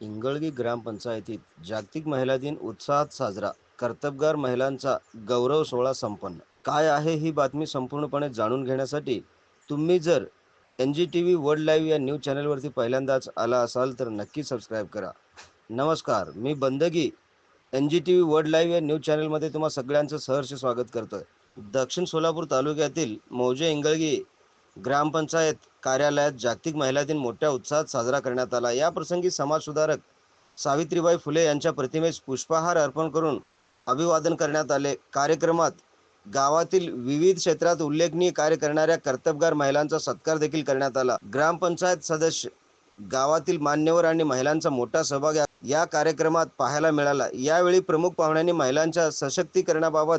इंगळगी ग्रामपंचायतीत जागतिक महिला दिन उत्साहात साजरा. कर्तबगार महिलांचा गौरव सोहळा संपन्न. काय आहे ही बातमी संपूर्णपणे जाणून घेण्यासाठी तुम्ही जर N G T V world live या न्यूज चॅनलवरती पहिल्यांदाच आला असाल तर नक्की सबस्क्राईब करा. नमस्कार मी Bandagi. N G T V world live या न्यूज चॅनलमध्ये तुम्हा सगळ्यांचं सहर्ष स्वागत करतोय. दक्षिण सोलापूर तालुक्यातील मौजे इंगळगी ग्रामपंचायत कार्यालयात जागतिक महिला दिन मोठ्या उत्साहात साजरा करण्यात आला. या प्रसंगी समाजसुधारक सावित्रीबाई फुले यांच्या प्रतिमेस पुष्पहार अर्पण करून अभिवादन करण्यात आले. कार्यक्रमात गावातील विविध क्षेत्रात उल्लेखनीय कार्य करणाऱ्या कर्तबगार महिलांचा सत्कार देखील करण्यात आला. ग्रामपंचायत सदस्य गावातील मान्यवर आणि महिलांचा मोठा सहभाग या- या कार्यक्रमात पाहायला मिळाला. यावेळी प्रमुख पाहुण्यांनी महिलांच्या सशक्तीकरणाबाबत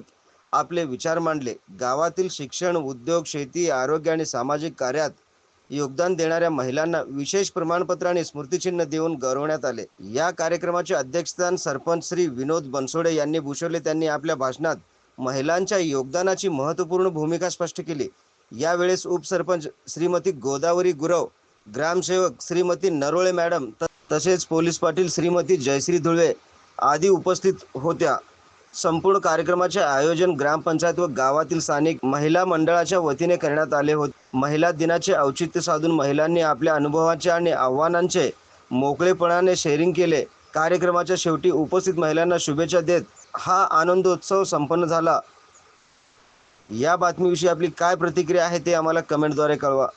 आपले विचार मांडले. गावातील शिक्षण उद्योग शेती आरोग्य आणि सामाजिक कार्यात योगदान देणाऱ्या महिलांना विशेष प्रमाणपत्र आणि स्मृतिचिन्ह देऊन गौरवण्यात आले. या कार्यक्रमाचे अध्यक्षस्थान सरपंच श्री विनोद बनसोडे यांनी भूषवले. त्यांनी आपल्या भाषणात महिलांच्या योगदानाची महत्त्वपूर्ण भूमिका स्पष्ट केली. यावेळेस उपसरपंच श्रीमती गोदावरी गुरव ग्रामसेवक श्रीमती नरोळे मॅडम तसेच पोलीस पाटील श्रीमती जयश्री धुळे आदी उपस्थित होत्या. संपूर्ण कार्यक्रमाचे आयोजन ग्रामपंचायत व गावातील स्थानिक महिला मंडळाच्या वतीने करण्यात आले होते. महिला दिनाचे औचित्य साधून महिलांनी आपल्या अनुभवाचे आणि आव्हानांचे मोकळेपणाने शेअरिंग केले. कार्यक्रमाच्या शेवटी उपस्थित महिलांना शुभेच्छा देत हा आनंदोत्सव संपन्न झाला. या बातमीविषयी आपली काय प्रतिक्रिया आहे ते आम्हाला कमेंटद्वारे कळवा.